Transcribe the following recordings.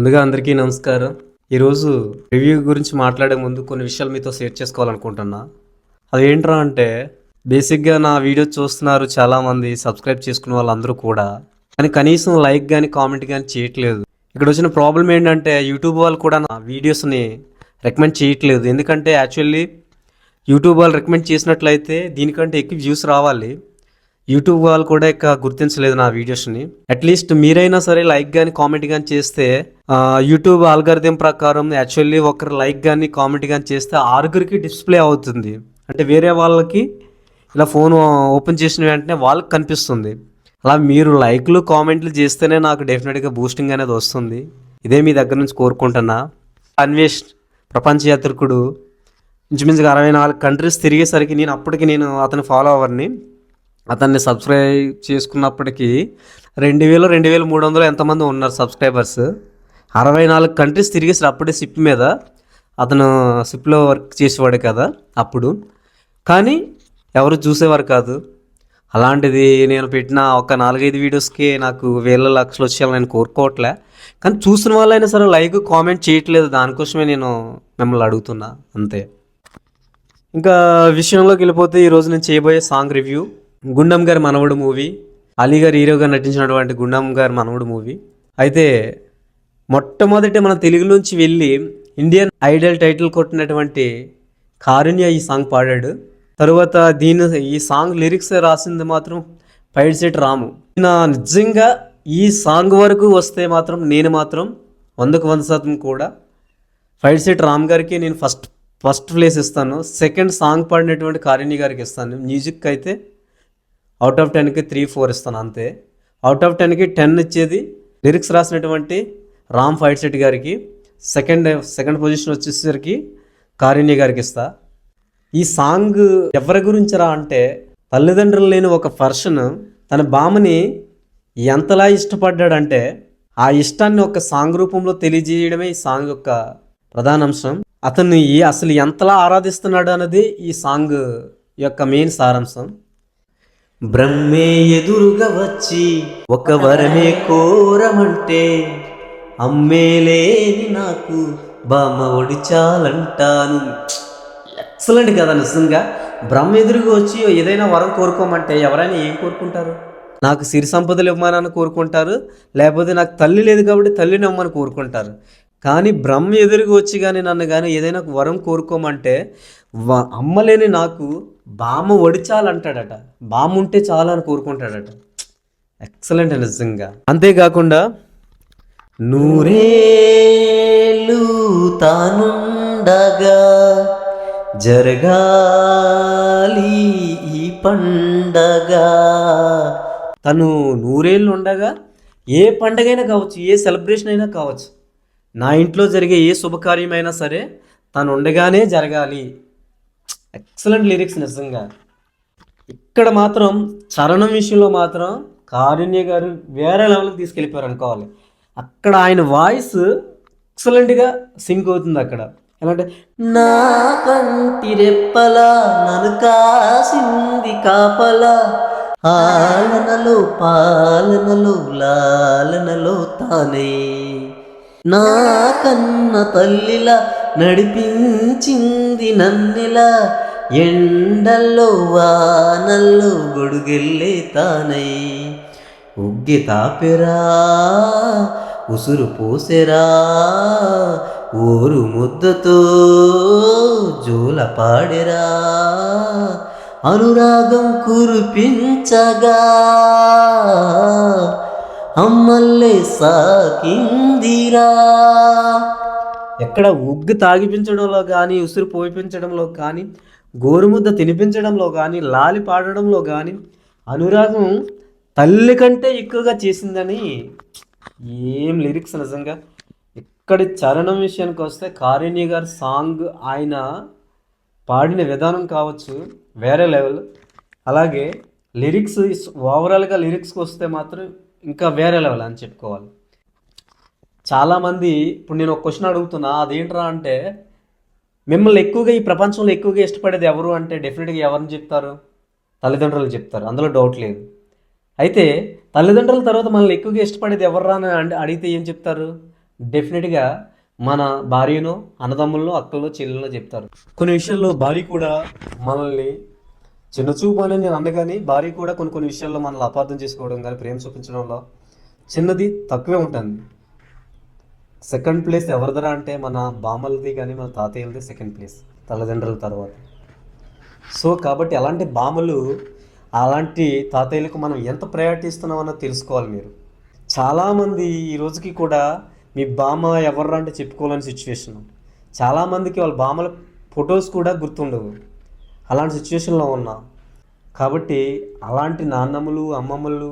ముందుగా అందరికీ నమస్కారం. ఈరోజు రివ్యూ గురించి మాట్లాడే ముందు కొన్ని విషయాలు మీతో షేర్ చేసుకోవాలనుకుంటున్నా. అది ఏంట్రా అంటే బేసిక్గా నా వీడియో చూస్తున్నారు చాలామంది సబ్స్క్రైబ్ చేసుకున్న వాళ్ళందరూ కూడా. కానీ కనీసం లైక్ కానీ కామెంట్ కానీ చేయట్లేదు. ఇక్కడ వచ్చిన ప్రాబ్లం ఏంటంటే యూట్యూబ్ వాళ్ళు కూడా నా వీడియోస్ని రికమెండ్ చేయట్లేదు. ఎందుకంటే యాక్చువల్లీ యూట్యూబ్ వాళ్ళు రికమెండ్ చేసినట్లయితే దీనికంటే ఎక్కువ వ్యూస్ రావాలి. యూట్యూబ్ వాళ్ళు కూడా ఇక గుర్తించలేదు నా వీడియోస్ని. అట్లీస్ట్ మీరైనా సరే లైక్ కానీ కామెంట్ కానీ చేస్తే యూట్యూబ్ ఆల్గరిథం ప్రకారం యాక్చువల్లీ ఒకరు లైక్ కానీ కామెంట్ కానీ చేస్తే ఆరుగురికి డిస్ప్లే అవుతుంది. అంటే వేరే వాళ్ళకి ఇలా ఫోన్ ఓపెన్ చేసిన వెంటనే వాళ్ళకి కనిపిస్తుంది. అలా మీరు లైక్లు కామెంట్లు చేస్తేనే నాకు డెఫినెట్గా బూస్టింగ్ అనేది వస్తుంది. ఇదే మీ దగ్గర నుంచి కోరుకుంటున్నా. అన్వేష్ ప్రపంచ యాత్రికుడు ఇంచుమించుగా అరవై నాలుగు కంట్రీస్ తిరిగేసరికి నేను అప్పటికి నేను అతని ఫాలో అవర్ని అతన్ని సబ్స్క్రైబ్ చేసుకున్నప్పటికీ రెండు వేలు రెండు వేల మూడు వందలు ఎంతమంది ఉన్నారు సబ్స్క్రైబర్స్ అరవై నాలుగు కంట్రీస్ తిరిగేసి అప్పుడే సిప్ మీద అతను సిప్లో వర్క్ చేసేవాడు కదా అప్పుడు. కానీ ఎవరు చూసేవారు కాదు. అలాంటిది నేను పెట్టిన ఒక నాలుగైదు వీడియోస్కి నాకు వేల లక్షలు వచ్చేయాలని నేను కోరుకోవట్లే. కానీ చూసిన వాళ్ళైనా సరే లైక్ కామెంట్ చేయట్లేదు. దానికోసమే నేను మిమ్మల్ని అడుగుతున్నా. అంతే. ఇంకా విషయంలోకి వెళ్ళిపోతే ఈరోజు నేను చేయబోయే సాంగ్ రివ్యూ గుండం గారి మనవడు మూవీ అలీ గారు హీరోగా నటించినటువంటి గుండం గారి మనవడు మూవీ. అయితే మొట్టమొదటి మన తెలుగులోంచి వెళ్ళి ఇండియన్ ఐడల్ టైటిల్ కొట్టినటువంటి కారుణ్య ఈ సాంగ్ పాడాడు. తరువాత దీని ఈ సాంగ్ లిరిక్స్ రాసింది మాత్రం పైడ్ సెట్ రాము. నా నిజంగా ఈ సాంగ్ వరకు వస్తే మాత్రం నేను మాత్రం వందకు వంద శాతం కూడా ఫైడ్ సెట్ రామ్ గారికి నేను ఫస్ట్ ఫస్ట్ ప్లేస్ ఇస్తాను. సెకండ్ సాంగ్ పాడినటువంటి కారిణి గారికి ఇస్తాను. మ్యూజిక్ అయితే అవుట్ ఆఫ్ టెన్కి త్రీ ఫోర్ ఇస్తాను అంతే. అవుట్ ఆఫ్ టెన్కి టెన్ ఇచ్చేది లిరిక్స్ రాసినటువంటి రామ్ ఫైట్ సెట్ గారికి. సెకండ్ సెకండ్ పొజిషన్ వచ్చేసరికి కారుణ్య గారికి ఇస్తా. ఈ సాంగ్ ఎవరి గురించిరా అంటే తల్లిదండ్రులు లేని ఒక పర్సన్ తన భామని ఎంతలా ఇష్టపడ్డాడంటే ఆ ఇష్టాన్ని ఒక సాంగ్ రూపంలో తెలియజేయడమే ఈ సాంగ్ యొక్క ప్రధాన అంశం. అతన్ని ఈ- అసలు ఎంతలా ఆరాధిస్తున్నాడు అన్నది ఈ సాంగ్ యొక్క మెయిన్ సారాంశం. బ్రహ్మే ఎదురుగా వచ్చి ఒక వరమే కోరమంటే అమ్మేలేని నాకు బామ్మ ఒడిచాలంటాను ఎక్సలెంట్ కదా నిజంగా. బ్రహ్మ ఎదురుగా వచ్చి ఏదైనా వరం కోరుకోమంటే ఎవరైనా ఏం కోరుకుంటారు? నాకు సిరి సంపదలు ఇవ్వమని కోరుకుంటారు లేకపోతే నాకు తల్లి లేదు కాబట్టి తల్లిని ఇవ్వమని కోరుకుంటారు. కానీ బ్రహ్మ ఎదురుగా వచ్చి కానీ నన్ను కానీ ఏదైనా వరం కోరుకోమంటే అమ్మలేని నాకు బామ్మ ఒడిచాలంటాడట. బామ్మ ఉంటే చాలు అని కోరుకుంటాడట. ఎక్సలెంట్ నిజంగా. అంతేకాకుండా నూరేళ్ళు తానుండగా జరగాలి ఈ పండగ. తను నూరేళ్ళు ఉండగా ఏ పండగైనా కావచ్చు ఏ సెలబ్రేషన్ అయినా కావచ్చు నా ఇంట్లో జరిగే ఏ శుభకార్యమైనా సరే తను ఉండగానే జరగాలి. ఎక్సలెంట్ లిరిక్స్ నిజంగా. ఇక్కడ మాత్రం చరణం విషయంలో మాత్రం కారుణ్య గారు వేరే లెవెల్కి తీసుకెళ్ళిపోయారు అనుకోవాలి. అక్కడ ఆయన వాయిస్ ఎక్సలెంట్గా సింక్ అవుతుంది అక్కడ. ఎలా అంటే నా కంటి రెప్పలా నన్ను కాసింది కాపలా ఆలనలో పాలనలో లాలనలో తానే నా కన్న తల్లిలా నడిపించింది నన్నిలా ఎండల్లో వానల్లో గొడుగెళ్ళే తానై. ఉగ్గి తాపెరా ఉసురు పోసెరా ఊరు ముద్దతో జోల పాడెరా. అనురాగం కురిపించగా అమ్మల్లే సాకిందిరా. ఎక్కడ ఉగ్గు తాగిపించడంలో కానీ ఉసురు పోయిపించడంలో కానీ గోరుముద్ద తినిపించడంలో కానీ లాలి పాడడంలో కానీ అనురాగం తల్లి కంటే ఎక్కువగా చేసిందని ఏం లిరిక్స్ నిజంగా. ఇక్కడి చరణం విషయానికి వస్తే కారుణ్య గారి సాంగ్ ఆయన పాడిన విధానం కావచ్చు వేరే లెవెల్. అలాగే లిరిక్స్ ఓవరాల్గా లిరిక్స్కి వస్తే మాత్రం ఇంకా వేరే లెవెల్ అని చెప్పుకోవాలి. చాలామంది ఇప్పుడు నేను ఒక క్వశ్చన్ అడుగుతున్నా అదేంట్రా అంటే మిమ్మల్ని ఎక్కువగా ఈ ప్రపంచంలో ఎక్కువగా ఇష్టపడేది ఎవరు అంటే డెఫినెట్గా ఎవరిని చెప్తారు? తల్లిదండ్రులు చెప్తారు అందులో డౌట్ లేదు. అయితే తల్లిదండ్రుల తర్వాత మనల్ని ఎక్కువగా ఇష్టపడేది ఎవర్రా అని అడిగితే ఏం చెప్తారు? డెఫినెట్గా మన భార్యను అన్నదమ్ములను అక్కల్లో చెల్లెల్లో చెప్తారు. కొన్ని విషయాల్లో భార్య కూడా మనల్ని చిన్న చూపు అని నేను అనగాని భార్య కూడా కొన్ని కొన్ని విషయాల్లో మనల్ని అపార్థం చేసుకోవడం కానీ ప్రేమ చూపించడంలో చిన్నది తక్కువే ఉంటుంది. సెకండ్ ప్లేస్ ఎవరిదరా అంటే మన బామ్మలది కానీ మన తాతయ్యలది సెకండ్ ప్లేస్ తల్లిదండ్రుల తర్వాత. సో కాబట్టి అలాంటి బామలు అలాంటి తాతయ్యలకు మనం ఎంత ప్రయారిటీ ఇస్తున్నామన్నో తెలుసుకోవాలి మీరు. చాలామంది ఈ రోజుకి కూడా మీ బామ ఎవర్రా అంటే చెప్పుకోలేని సిచ్యువేషన్ చాలామందికి వాళ్ళ బామల ఫొటోస్ కూడా గుర్తుండవు. అలాంటి సిచ్యువేషన్లో ఉన్నాం. కాబట్టి అలాంటి నాన్నమ్మలు అమ్మమ్మలు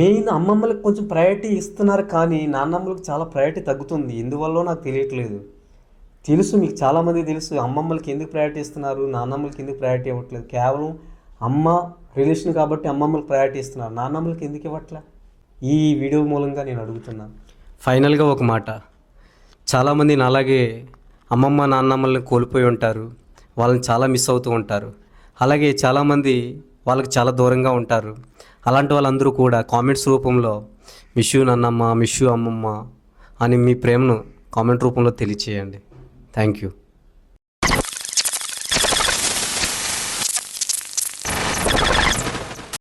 మెయిన్ అమ్మమ్మలకు కొంచెం ప్రయారిటీ ఇస్తున్నారు కానీ నాన్నమ్మలకు చాలా ప్రయారిటీ తగ్గుతుంది. ఎందువల్ల నాకు తెలియట్లేదు. తెలుసు మీకు చాలామంది తెలుసు అమ్మమ్మలకి ఎందుకు ప్రయారిటీ ఇస్తున్నారు నాన్నమ్మలకి ఎందుకు ప్రయారిటీ ఇవ్వట్లేదు? కేవలం అమ్మ రిలేషన్ కాబట్టి అమ్మమ్మలకు ప్రయారిటీ ఇస్తున్నారు. నాన్నమ్మలకి ఎందుకు ఇవ్వట్లే? ఈ వీడియో మూలంగా నేను అడుగుతున్నాను ఫైనల్గా ఒక మాట. చాలామంది నాలాగే అమ్మమ్మ నాన్నమ్మల్ని కోల్పోయి ఉంటారు. వాళ్ళని చాలా మిస్ అవుతూ ఉంటారు. అలాగే చాలామంది వాళ్ళకి చాలా దూరంగా ఉంటారు. అలాంటి వాళ్ళందరూ కూడా కామెంట్స్ రూపంలో మిషు నన్నమ్మ మిషు అమ్మమ్మ అని మీ ప్రేమను కామెంట్ రూపంలో తెలియచేయండి. Thank you.